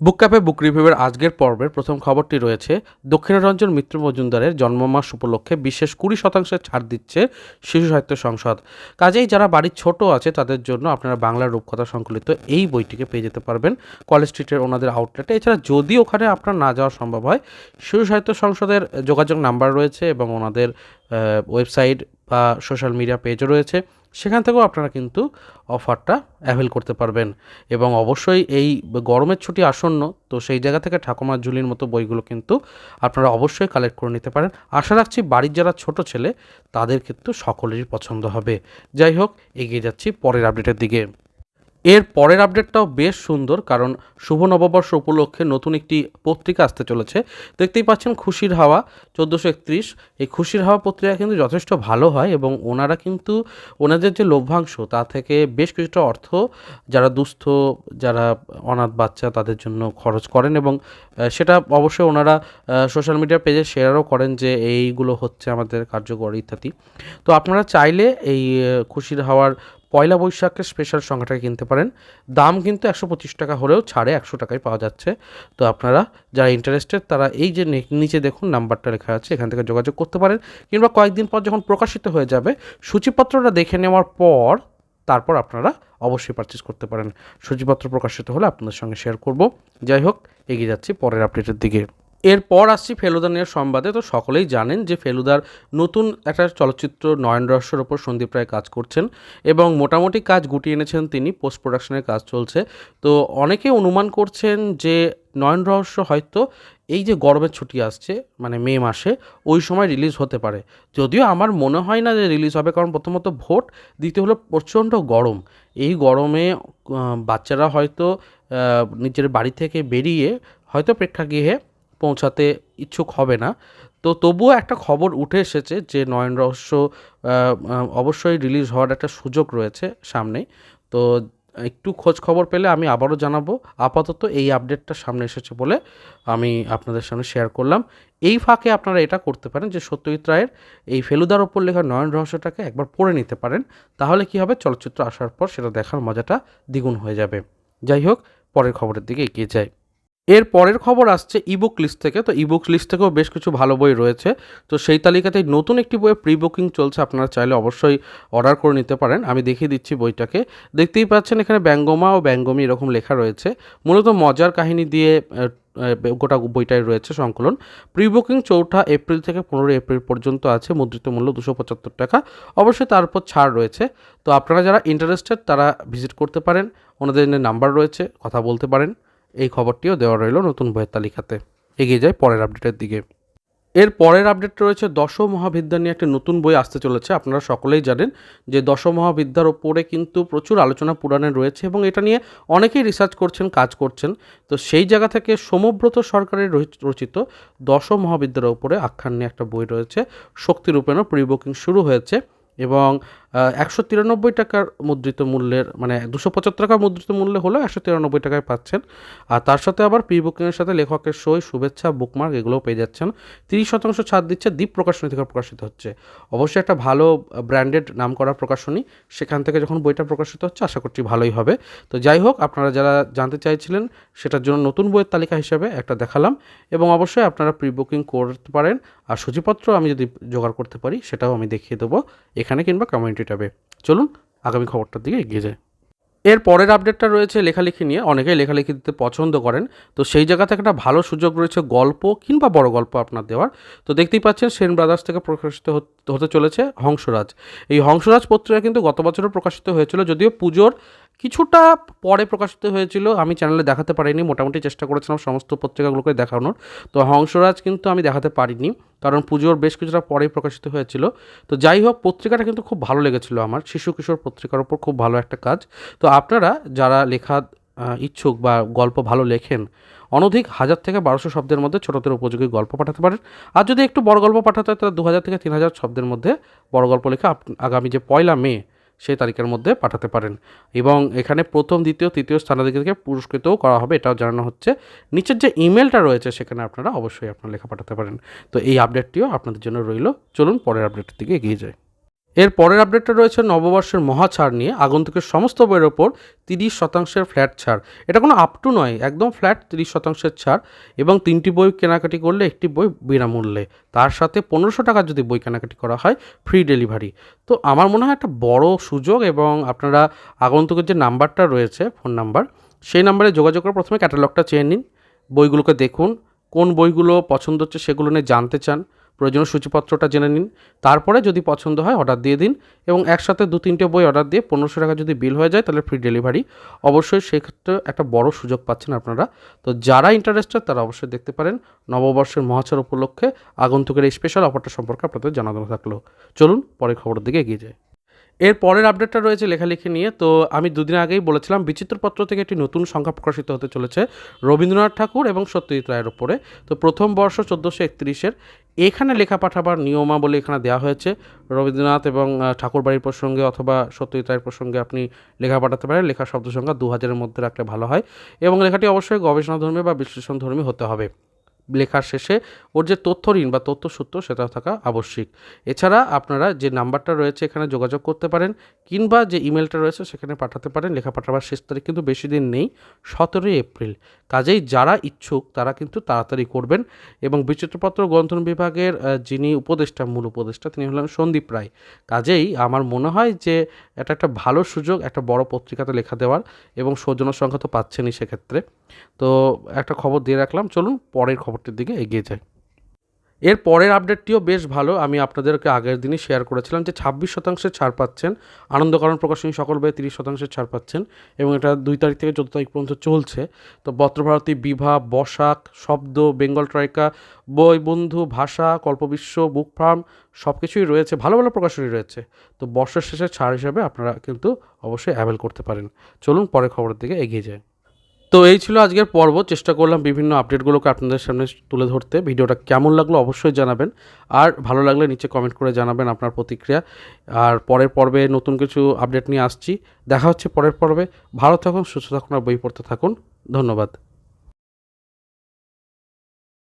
বুক ক্যাপে বুক রিভিউয়ের আজকের পর্বের প্রথম খবরটি রয়েছে, দক্ষিণারঞ্জন মিত্র মজুমদারের জন্মমাস উপলক্ষে বিশেষ কুড়ি শতাংশের ছাড় দিচ্ছে শিশু সাহিত্য সংসদ। কাজেই যারা বাড়ির ছোট আছে, তাদের জন্য আপনারা বাংলার রূপকথা সংকলিত এই বইটিকে পেয়ে যেতে পারবেন। কলেজ স্ট্রিটের ওনাদের আউটলেটে। এছাড়া যদি ওখানে আপনার না যাওয়া সম্ভব হয়, শিশু সাহিত্য সংসদের যোগাযোগ নাম্বার রয়েছে এবং ওনাদের ওয়েবসাইট বা সোশ্যাল মিডিয়া পেজও রয়েছে। সেখান থেকেও আপনারা কিন্তু অফারটা অ্যাভেল করতে পারবেন। এবং অবশ্যই এই গরমের ছুটি আসন্ন, তো সেই জায়গা থেকে ঠাকুমার ঝুলির মতো বইগুলো কিন্তু আপনারা অবশ্যই কালেক্ট করে নিতে পারেন। আশা রাখছি বাড়ির যারা ছোট ছেলে, তাদের কিন্তু সকলেরই পছন্দ হবে। যাই হোক, এগিয়ে যাচ্ছি পরের আপডেটের দিকে। এর পরের আপডেটটাও বেশ সুন্দর, কারণ শুভ নববর্ষ উপলক্ষে নতুন একটি পত্রিকা আসতে চলেছে। দেখতেই পাচ্ছেন খুশির হাওয়া, চোদ্দোশো একত্রিশ। এই খুশির হাওয়া পত্রিকা কিন্তু যথেষ্ট ভালো হয় এবং ওনারা কিন্তু ওনাদের যে লভ্যাংশ, তা থেকে বেশ কিছুটা অর্থ যারা দুস্থ, যারা অনাথ বাচ্চা, তাদের জন্য খরচ করেন এবং সেটা অবশ্যই ওনারা সোশ্যাল মিডিয়া পেজে শেয়ারও করেন যে এইগুলো হচ্ছে আমাদের কার্যকর ইত্যাদি। তো আপনারা চাইলে এই খুশির হাওয়ার পয়লা বৈশাখের স্পেশাল সংখ্যাটাকে কিনতে পারেন। দাম কিন্তু একশো পঁচিশ টাকা হলেও ছাড়ে একশো টাকায় পাওয়া যাচ্ছে। তো আপনারা যারা ইন্টারেস্টেড তারা এই যে নিচে দেখুন নাম্বারটা লেখা আছে, এখান থেকে যোগাযোগ করতে পারেন কিংবা কয়েকদিন পর যখন প্রকাশিত হয়ে যাবে, সূচিপত্রটা দেখে নেওয়ার পর তারপর আপনারা অবশ্যই পারচেস করতে পারেন। সূচিপত্র প্রকাশিত হলে আপনাদের সঙ্গে শেয়ার করব। যাই হোক, এগিয়ে যাচ্ছি পরের আপডেটের দিকে। এরপর আসছি ফেলুদা নিয়ে সংবাদে। তো সকলেই জানেন যে ফেলুদার নতুন একটা চলচ্চিত্র নয়ন রহস্যের ওপর সন্দীপ রায় কাজ করছেন এবং মোটামুটি কাজ গুটিয়ে এনেছেন তিনি পোস্ট প্রোডাকশনের কাজ চলছে। তো অনেকে অনুমান করছেন যে নয়ন রহস্য হয়তো এই যে গরমের ছুটি আসছে মানে মে মাসে, ওই সময় রিলিজ হতে পারে। যদিও আমার মনে হয় না যে রিলিজ হবে, কারণ প্রথমত ভোট, দ্বিতীয় হলো প্রচণ্ড গরম। এই গরমে বাচ্চারা হয়তো নিজের বাড়ি থেকে বেরিয়ে হয়তো প্রেক্ষাগৃহে পৌঁছাতে ইচ্ছুক হবে না। তো তবুও একটা খবর উঠে এসেছে যে নয়ন রহস্য অবশ্যই রিলিজ হওয়ার একটা সুযোগ রয়েছে সামনে তো একটু খোঁজ খবর পেলে আমি আবারও জানাব। আপাতত এই আপডেটটা সামনে এসেছে বলে আমি আপনাদের সামনে শেয়ার করলাম। এই ফাঁকে আপনারা এটা করতে পারেন যে সত্যজিৎ রায়ের এই ফেলুদার ওপর লেখা নয়ন রহস্যটাকে একবার পড়ে নিতে পারেন। তাহলে কি হবে? চলচ্চিত্র আসার পর সেটা দেখার মজাটা দ্বিগুণ হয়ে যাবে। যাই হোক, পরের খবরের দিকে এগিয়ে যায় এর পরের খবর আসছে ইবুক লিস্ট থেকে। তো ইবুক লিস্ট থেকেও বেশ কিছু ভালো বই রয়েছে। তো সেই তালিকাতে নতুন একটি বইয়ের প্রি বুকিং চলছে। আপনারা চাইলে অবশ্যই অর্ডার করে নিতে পারেন। আমি দেখিয়ে দিচ্ছি বইটাকে। দেখতেই পাচ্ছেন এখানে ব্যঙ্গমা ও ব্যঙ্গমি এরকম লেখা রয়েছে। মূলত মজার কাহিনী দিয়ে গোটা বইটাই রয়েছে সংকলন। প্রি বুকিং চৌঠা এপ্রিল থেকে পনেরোই এপ্রিল পর্যন্ত আছে। মুদ্রিত মূল্য দুশো পঁচাত্তর টাকা। অবশ্যই তার উপর ছাড় রয়েছে। তো আপনারা যারা ইন্টারেস্টেড তারা ভিজিট করতে পারেন। ওনাদের নাম্বার রয়েছে। কথা বলতে পারেন। এই খবরটিও দেওয়া রইল নতুন বইয়ের তালিকাতে। এগিয়ে যায় পরের আপডেটের দিকে। এর পরের আপডেট রয়েছে দশ মহাবিদ্যা নিয়ে একটা নতুন বই আসতে চলেছে, আপনারা সকলেই জানেন যে দশ মহাবিদ্যার ওপরে কিন্তু প্রচুর আলোচনা পুরাণে রয়েছে এবং এটা নিয়ে অনেকেই রিসার্চ করছেন, কাজ করছেন। তো সেই জায়গা থেকে সমব্রত সরকারের রচিত দশ মহাবিদ্যার ওপরে আখ্যান নিয়ে একটা বই রয়েছে শক্তিরূপেণও প্রি বুকিং শুরু হয়েছে। এবং একশো তিরানব্বই টাকার মুদ্রিত মূল্যের মানে দুশো পঁচাত্তর টাকা মুদ্রিত মূল্যে হলেও একশো তিরানব্বই টাকায় পাচ্ছেন। আর তার সাথে আবার প্রি বুকিংয়ের সাথে লেখকের সই, শুভেচ্ছা, বুকমার্ক এগুলোও পেয়ে যাচ্ছেন। তিরিশ শতাংশ ছাড় দিচ্ছে দ্বীপ প্রকাশনী থেকে প্রকাশিত হচ্ছে। অবশ্যই একটা ভালো ব্র্যান্ডেড নাম করা প্রকাশনী, সেখান থেকে যখন বইটা প্রকাশিত হচ্ছে, আশা করছি ভালোই হবে। তো যাই হোক, আপনারা যারা জানতে চাইছিলেন, সেটার জন্য নতুন বইয়ের তালিকা হিসেবে একটা দেখালাম। এবং অবশ্যই আপনারা প্রি বুকিং করতে পারেন। আর সূচিপত্র আমি যদি জোগাড় করতে পারি, সেটাও আমি দেখিয়ে দেবো। এখানে কিংবা কমিউনিটি ট্যাবে চলুন আগামী খবরটার দিকে এগিয়ে যায় এর পরের আপডেটটা রয়েছে লেখালেখি নিয়ে। অনেকেই লেখালেখি দিতে পছন্দ করেন। তো সেই জায়গা থেকে একটা ভালো সুযোগ রয়েছে গল্প কিংবা বড় গল্প আপনার দেওয়ার। তো দেখতেই পাচ্ছেন সেন ব্রাদার্স থেকে প্রকাশিত হত- চলেছে হংসরাজ। এই হংসরাজ পত্রিকা কিন্তু গত বছরও প্রকাশিত হয়েছিল, যদিও পুজোর কিছুটা পরে প্রকাশিত হয়েছিল। আমি চ্যানেলে দেখাতে পারিনি, মোটামুটি চেষ্টা করেছিলাম সমস্ত পত্রিকাগুলোকে দেখানোর। তো হংসরাজ কিন্তু আমি দেখাতে পারিনি, কারণ পুজোর বেশ কিছুটা পরেই প্রকাশিত হয়েছিল। তো যাই হোক, পত্রিকাটা কিন্তু খুব ভালো লেগেছিল আমার। শিশু কিশোর পত্রিকার ওপর খুব ভালো একটা কাজ। তো আপনারা যারা লেখা ইচ্ছুক বা গল্প ভালো লেখেন, অনধিক হাজার থেকে বারোশো শব্দের মধ্যে ছোটদের উপযোগী গল্প পাঠাতে পারেন। আর যদি একটু বড় গল্প পাঠাতে হয়, তাহলে দু হাজার থেকে তিন হাজার শব্দের মধ্যে বড় গল্প লেখা আগামী যে পয়লা মে সেই তালিকার মধ্যে পাঠাতে পারেন। এবং এখানে প্রথম, দ্বিতীয়, তৃতীয় স্থানাধিকারীকে পুরস্কৃতও করা হবে। এটাও জানানো হচ্ছে। নিচের যে ইমেলটা রয়েছে, সেখানে আপনারা অবশ্যই আপনার লেখা পাঠাতে পারেন। তো এই আপডেটটিও আপনাদের জন্য রইল। চলুন পরের আপডেটের দিকে এগিয়ে যায় এর পরের আপডেটটা রয়েছে নববর্ষের মহা ছাড় নিয়ে। আগন্তুকের সমস্ত বইয়ের ওপর তিরিশ শতাংশের ফ্ল্যাট ছাড়। এটা কোনো আপ টু নয়, একদম ফ্ল্যাট তিরিশ শতাংশের ছাড় এবং তিনটি বই কেনাকাটি করলে একটি বই বিনামূল্যে। তার সাথে পনেরোশো টাকার যদি বই কেনাকাটি করা হয় ফ্রি ডেলিভারি তো আমার মনে হয় একটা বড় সুযোগ এবং আপনারা আগন্তুকের যে নাম্বারটা রয়েছে ফোন নাম্বার সেই নাম্বারে যোগাযোগ করে প্রথমে ক্যাটালগটা চেয়ে নিন। বইগুলোকে দেখুন, কোন বইগুলো পছন্দ হচ্ছে সেগুলো নিয়ে জানতে চান। প্রয়োজনীয় সূচিপত্রটা জেনে নিন। তারপরে যদি পছন্দ হয় অর্ডার দিয়ে দিন এবং একসাথে দু তিনটে বই অর্ডার দিয়ে পনেরোশো টাকা যদি বিল হয়ে যায়, তাহলে ফ্রি ডেলিভারি অবশ্যই সেক্ষেত্রে একটা বড় সুযোগ পাচ্ছেন আপনারা। তো যারা ইন্টারেস্টেড তারা অবশ্যই দেখতে পারেন নববর্ষের মহাচার উপলক্ষে আগন্তুকের এই স্পেশাল অফারটা সম্পর্কে আপনাদের জানানো থাকল। চলুন পরে খবরের দিকে এগিয়ে যায় এর পরের আপডেটটা রয়েছে লেখালেখি নিয়ে। তো আমি দুদিন আগেই বলেছিলাম, বিচিত্রপত্র থেকে একটি নতুন সংখ্যা প্রকাশিত হতে চলেছে রবীন্দ্রনাথ ঠাকুর এবং সত্যজিৎ রায়ের ওপরে তো প্রথম বর্ষ চোদ্দোশো একত্রিশের এখানে লেখা পাঠাবার নিয়মাবলী এখানে দেওয়া হয়েছে। রবীন্দ্রনাথ এবং ঠাকুরবাড়ির প্রসঙ্গে অথবা সত্যজিৎ রায়ের প্রসঙ্গে আপনি লেখা পাঠাতে পারেন। লেখার শব্দ সংখ্যা দু হাজারের মধ্যে রাখলে ভালো হয় এবং লেখাটি অবশ্যই গবেষণাধর্মী বা বিশ্লেষণধর্মী হতে হবে। লেখার শেষে ওর যে তথ্য ঋণ বা তথ্য সূত্র সেটা থাকা আবশ্যিক। এছাড়া আপনারা যে নাম্বারটা রয়েছে, এখানে যোগাযোগ করতে পারেন কিংবা যে ইমেলটা রয়েছে, সেখানে পাঠাতে পারেন। লেখা পাঠাবার শেষ তারিখ কিন্তু বেশি দিন নেই, সতেরোই এপ্রিল। কাজেই যারা ইচ্ছুক, তারা কিন্তু তাড়াতাড়ি করবেন এবং বিচিত্রপত্র গ্রন্থন বিভাগের যিনি উপদেষ্টা, মূল উপদেষ্টা, তিনি হলেন সন্দীপ রায়। কাজেই আমার মনে হয় যে এটা একটা ভালো সুযোগ, একটা বড় পত্রিকাতে লেখা দেওয়ার এবং সৌজন্য সংখ্যা তো পাচ্ছেনই সেক্ষেত্রে। তো একটা খবর দিয়ে রাখলাম। চলুন পরের খবরটির দিকে এগিয়ে যায়। এর পরের আপডেটটিও বেশ ভালো। আমি আপনাদেরকে আগের দিনই শেয়ার করেছিলাম যে ছাব্বিশ শতাংশের ছাড় পাচ্ছেন। আনন্দকরণ প্রকাশনী সকল বইয়ে তিরিশ শতাংশের ছাড় পাচ্ছেন এবং এটা দুই তারিখ থেকে চোদ্দ তারিখ পর্যন্ত চলছে। তো পত্রভারতী বিভা, বসাক, শব্দ, বেঙ্গল ট্রাইকা, বই, বন্ধু, ভাষা কল্পবিশ্ব বুক ফার্ম সব কিছুই রয়েছে। ভালো ভালো প্রকাশনী রয়েছে। তো বর্ষের শেষে ছাড় হিসাবে আপনারা কিন্তু অবশ্যই অ্যাভেল করতে পারেন। চলুন পরের খবরের দিকে এগিয়ে যায় তো এই ছিল আজকের পর্ব। চেষ্টা করলাম বিভিন্ন আপডেটগুলোকে আপনাদের সামনে তুলে ধরতে। ভিডিওটা কেমন লাগল অবশ্যই জানাবেন। আর ভালো লাগলে নিচে কমেন্ট করে জানাবেন আপনার প্রতিক্রিয়া। আর পরের পর্বে নতুন কিছু আপডেট নিয়ে আসছি। দেখা হচ্ছে পরের পর্বে। ভালো থাকুন, সুস্থ থাকুন আর বই পড়তে থাকুন। ধন্যবাদ।